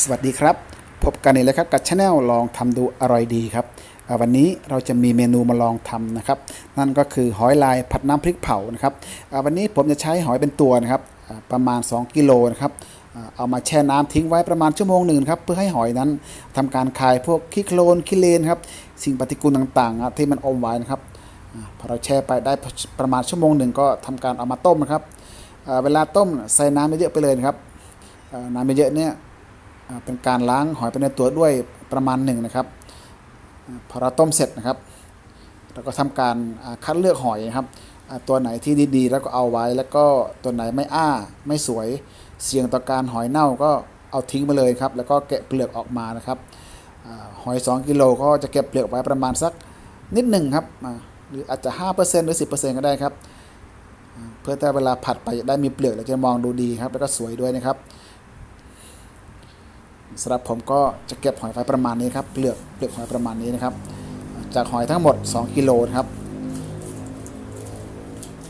สวัสดีครับ พบกันอีกแล้วครับกับช anel ลองทำดูอร่อยดีครับ วันนี้เราจะมีเมนูมาลองทำนะครับ นั่นก็คือหอยลายผัดน้ำพริกเผานะครับวันนี้ผมจะใช้หอยเป็นตัวนะครับประมาณ 2 กิโลนะครับเอามาแช่น้ำทิ้งไว้ประมาณชั่วโมงหนึ่งครับเพื่อให้หอยนั้นทำการคายพวกขี้โคลนขี้เลนครับสิ่งปฏิกูลต่างๆที่มันอมไว้นะครับพอเราแช่ไปได้ประมาณชั่วโมงหนึ่งก็ทำการเอามาต้มนะครับเวลาต้มใส่น้ำเยอะไปเลยครับน้ำเยอะเนี่ย เป็นการล้างหอยไปในตัวด้วยประมาณหนึ่งนะครับพอเราต้มเสร็จนะครับ เราก็ทำการคัดเลือกหอยนะครับ ตัวไหนที่ดีๆ แล้วก็เอาไว้แล้วก็ตัวไหนไม่อ้าไม่สวยเสี่ยงต่อการหอยเน่าก็เอาทิ้งไปเลยครับ แล้วก็แกะเปลือกออกมานะครับอาหอย 2 กิโลก็จะเก็บเปลือกไว้ประมาณสักนิดหนึ่งครับหรืออาจจะ 5%หรือ 10%ก็ได้ครับ เพื่อแต่เวลาผัดไปจะได้มีเปลือกแล้วจะมองดูดีครับ แล้วก็สวยด้วยนะครับ สำหรับผมก็จะเก็บหอยไฟประมาณนี้ครับเปลือกเปลือกหอยประมาณนี้นะครับ จากหอยทั้งหมด 2กิโลครับ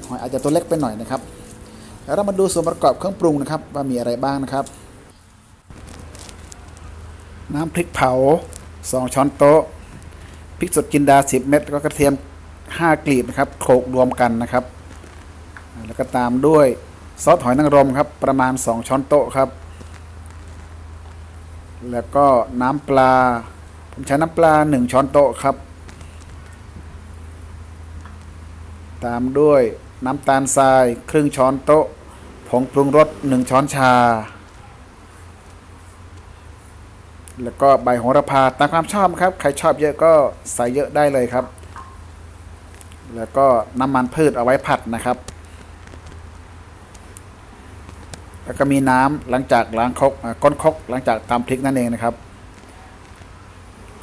หอยอาจจะตัวเล็กไปหน่อยนะครับแล้วเรามาดูส่วนประกอบเครื่องปรุงนะครับ ว่ามีอะไรบ้างนะครับ น้ำพริกเผา 2 ช้อนโต๊ะพริกสดจินดา 10 เม็ดแล้วก็กระเทียม 5กลีบนะครับโขลกรวมกันนะครับ แล้วก็ตามด้วยซอสหอยนางรมครับประมาณ 2 ช้อนโต๊ะครับ แล้วก็น้ำปลา ผมใช้น้ำปลา 1 ช้อนโต๊ะครับ ตามด้วยน้ำตาลทราย ครึ่งช้อนโต๊ะ ผงปรุงรส 1 ช้อนชา แล้วก็ใบโหระพาตามความชอบครับ ใครชอบเยอะก็ใส่เยอะได้เลยครับ แล้วก็น้ำมันพืชเอาไว้ผัดนะครับ แล้วก็มีน้ำหลังจากล้างครกก้นครกหลังจากตำพริกนั่นเองนะครับ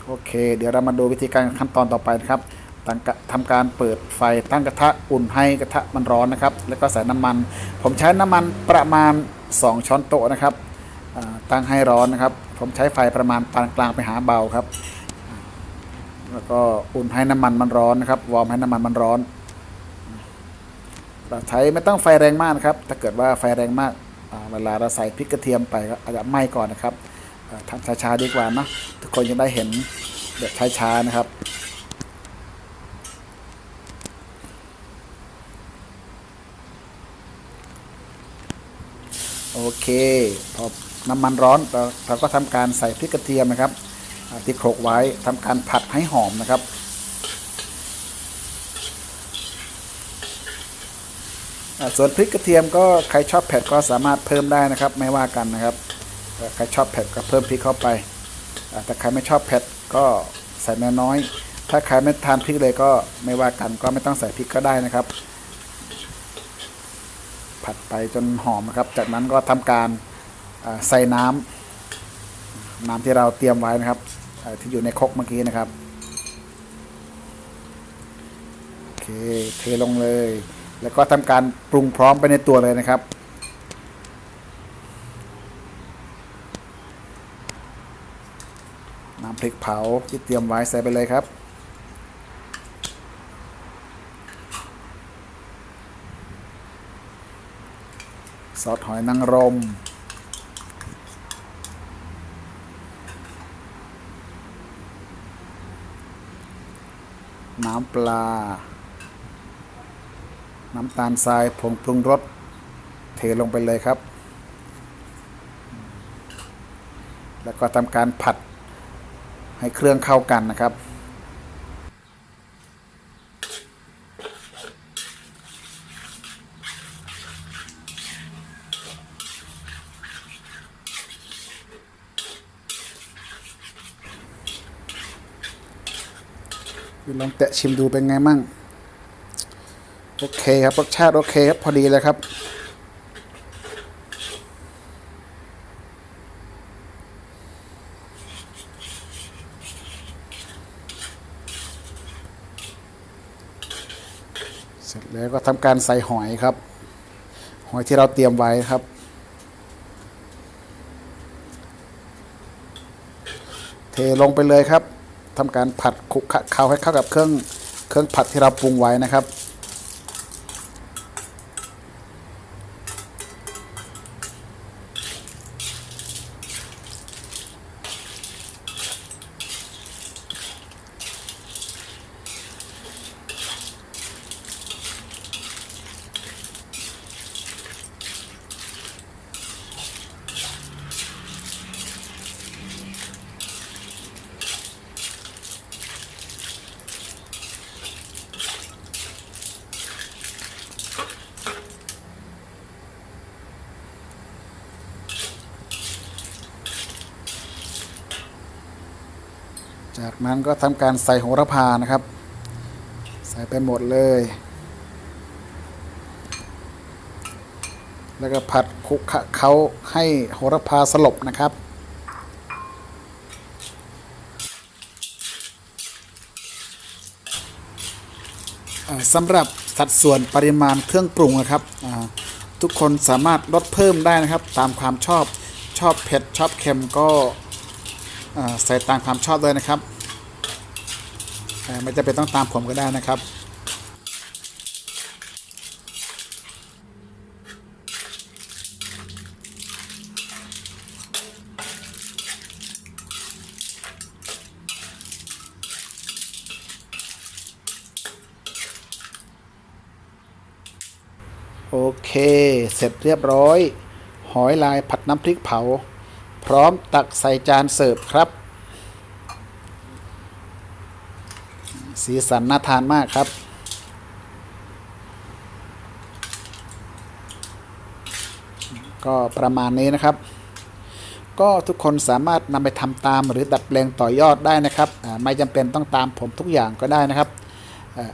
โอเค เดี๋ยวเรามาดูวิธีการขั้นตอนต่อไปนะครับตั้งกะทำการเปิดไฟตั้งกระทะอุ่นให้กระทะมันร้อนนะครับ แล้วก็ใส่น้ำมัน ผมใช้น้ำมันประมาณ 2 ช้อนโต๊ะนะครับตั้งให้ร้อนนะครับ ผมใช้ไฟประมาณปานกลางไปหาเบาครับ แล้วก็อุ่นให้น้ำมันมันร้อนนะครับ วอร์มให้น้ำมันมันร้อนเราใช้ไม่ต้องไฟแรงมากนะครับ ถ้าเกิดว่าไฟแรงมาก เวลาเราใส่พริกกระเทียมไปก็อาจจะไหม้ก่อนนะครับทำช้าๆดีกว่านะทุกคนจะได้เห็นแบบช้าๆนะครับโอเคพอน้ำมันร้อนเราเราก็ทำการใส่พริกกระเทียมนะครับที่โขลกไว้ทำการผัดให้หอมนะครับ อ่า ส่วนพริกกระเทียมก็ใครชอบเผ็ดก็สามารถเพิ่มได้นะครับ ไม่ว่ากันนะครับใครชอบเผ็ดก็เพิ่มพริกเข้าไป แต่ใครไม่ชอบเผ็ดก็ใส่น้อยถ้าใครไม่ทานพริกเลยก็ไม่ว่ากันก็ไม่ต้องใส่พริกก็ได้นะครับ ผัดไปจนหอมนะครับ จากนั้นก็ทำการใส่น้ำน้ำที่เราเตรียมไว้นะครับที่อยู่ในครกเมื่อกี้นะครับโอเคเทลงเลย แล้วก็ทำการปรุงพร้อมไปในตัวเลยนะครับ น้ำพริกเผาที่เตรียมไว้ใส่ไปเลยครับ ซอสหอยนางรมน้ำปลา น้ำตาลทรายผงปรุงรสเทลงไปเลยครับ แล้วก็ทำการผัดให้เครื่องเข้ากันนะครับลองแตะชิมดูเป็นไงมั่ง โอเคครับรสชาติโอเคครับพอดีเลยครับ เสร็จแล้วก็ทำการใส่หอยครับ หอยที่เราเตรียมไว้ครับเทลงไปเลยครับทำการผัดคลุกเคล้าให้เข้ากับเครื่องเครื่องผัดที่เราปรุงไว้นะครับ จากนั้นก็ทำการใส่โหระพานะครับ ใส่ไปหมดเลย แล้วก็ผัดคลุกเขาให้โหระพาสลบนะครับสำหรับสัดส่วนปริมาณเครื่องปรุงนะครับ ทุกคนสามารถลดเพิ่มได้นะครับ ตามความชอบชอบเผ็ดชอบเค็มก็ ใส่ตามความชอบเลยนะครับไม่จะเป็นต้องตามผมก็ได้นะครับโอเค เสร็จเรียบร้อย หอยลายผัดน้ำพริกเผา พร้อมตักใส่จานเสิร์ฟครับ สีสันน่าทานมากครับ ก็ประมาณนี้นะครับ ก็ทุกคนสามารถนำไปทำตามหรือดัดแปลงต่อยอดได้นะครับไม่จำเป็นต้องตามผมทุกอย่างก็ได้นะครับ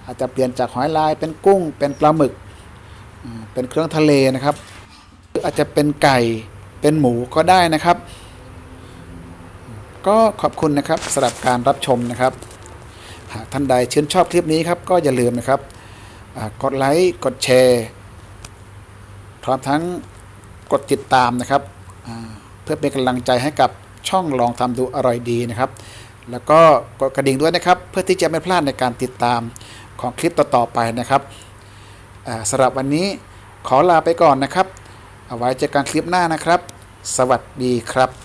อาจจะเปลี่ยนจากหอยลายเป็นกุ้งเป็นปลาหมึกเป็นเครื่องทะเลนะครับอาจจะเป็นไก่ เป็นหมูก็ได้นะครับ ก็ขอบคุณนะครับสำหรับการรับชมนะครับ หากท่านใดชื่นชอบคลิปนี้ครับก็อย่าลืมนะครับกดไลค์กดแชร์พร้อมทั้งกดติดตามนะครับเพื่อเป็นกำลังใจให้กับช่องลองทำดูอร่อยดีนะครับ แล้วก็กดกระดิ่งด้วยนะครับ เพื่อที่จะไม่พลาดในการติดตามของคลิปต่อๆไปนะครับสำหรับวันนี้ขอลาไปก่อนนะครับ เอาไว้เจอกันคลิปหน้านะครับ สวัสดีครับ